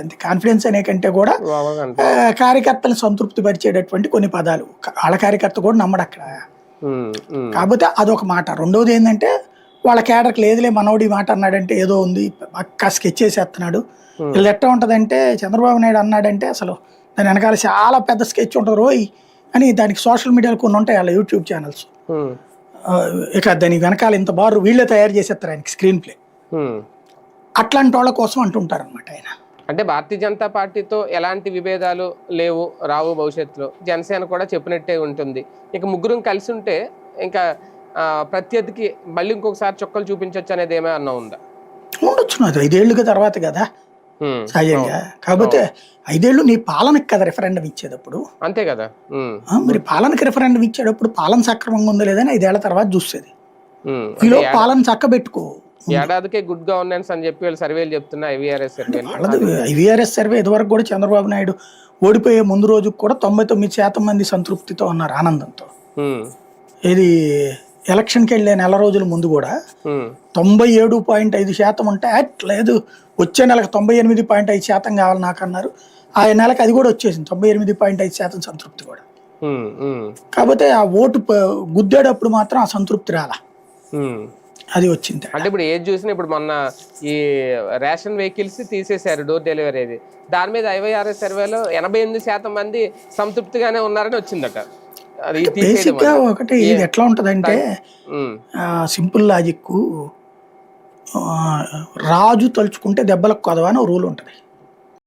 అంతే. కాన్ఫిడెన్స్ అనే కంటే కూడా కార్యకర్తలను సంతృప్తి పరిచేటటువంటి కొన్ని పదాలు. వాళ్ళ కార్యకర్త కూడా నమ్మడు అక్కడ. కాకపోతే అదొక మాట. రెండోది ఏంటంటే వాళ్ళ కేడర్కి లేదులే మనోడి మాట అన్నాడంటే ఏదో ఉంది పక్కా స్కెచ్ చేసేస్తున్నాడు. వీళ్ళు ఎట్లా ఉంటుందంటే చంద్రబాబు నాయుడు అన్నాడంటే అసలు దాని వెనకాల చాలా పెద్ద స్కెచ్ ఉంటుంది. రోయ్ అని దానికి సోషల్ మీడియాలో కొన్ని ఉంటాయి వాళ్ళ యూట్యూబ్ ఛానల్స్ ఇక దాని వెనకాల ఇంత బారు వీళ్ళే తయారు చేసేస్తారు ఆయనకి స్క్రీన్ ప్లే. అట్లాంటి వాళ్ళ కోసం అంటుంటారు అనమాట ఆయన. అంటే భారతీయ జనతా పార్టీతో ఎలాంటి విభేదాలు లేవు రావు భవిష్యత్తులో. జనసేన కూడా చెప్పినట్టే ఉంటుంది. ఇక ముగ్గురం కలిసి ఉంటే ఇంకా ప్రత్యర్థికి మళ్ళీ ఇంకొకసారి చుక్కలు చూపించవచ్చు అనేది ఏమైనా ఉందా? ఉండొచ్చు అది ఐదేళ్ళుగా తర్వాత కదా? సహజంగా కాకపోతే ఐదేళ్ళు నీ పాలనకి కదా రెఫరెండం ఇచ్చేటప్పుడు? అంతే కదా. మరి పాలనకి రెఫరెండం ఇచ్చేటప్పుడు పాలన సక్రమంగా ఉందో లేదని ఐదేళ్ళ తర్వాత చూస్తుంది ఉమ్. ఈలో పాలన చక్కబెట్టుకో. ఏడాదికే గుడ్ గవర్నెన్స్ అని చెప్పి వాళ్ళు సర్వేలు చెప్తున్నా ఐవీఆర్ఎస్ సర్వేలు వాళ్ళది విఆర్ఎస్ సర్వే ఇదివరకు కూడా చంద్రబాబు నాయుడు ఓడిపోయే ముందు రోజు కూడా తొంభై తొమ్మిది శాతం మంది సంతృప్తితో ఉన్నారు ఆనందంతో. ఇది ఎలక్షన్కి వెళ్ళే నెల రోజుల ముందు కూడా తొంభై ఏడు పాయింట్ ఐదు శాతం ఉంటే "అట్, లేదు వచ్చే నెలకు తొంభై ఎనిమిది పాయింట్ ఐదు శాతం కావాలి నాకు అన్నారు. ఆ నెలకు అది కూడా వచ్చేసింది తొంభై ఎనిమిది పాయింట్ ఐదు శాతం సంతృప్తి కూడా. కాకపోతే ఆ ఓటు గుద్దేటప్పుడు మాత్రం ఆ సంతృప్తి రాలా. అది వచ్చింది. అంటే ఇప్పుడు ఏది చూసినా ఇప్పుడు మొన్న ఈ రేషన్ వెహికల్స్ తీసేశారు డోర్ డెలివరీ దాని మీద ఐవైఆర్ఎస్ సర్వేలో ఎనభై ఎనిమిది శాతం మంది సంతృప్తిగానే ఉన్నారని వచ్చిందట. అది తీసేయడం బేసిక్గా ఒకటి ఇది ఎట్లా ఉంటదంటే సింపుల్ లాజిక్ రాజు తలుచుకుంటే దెబ్బలకు కొదవ అని రూల్ ఉంటుంది.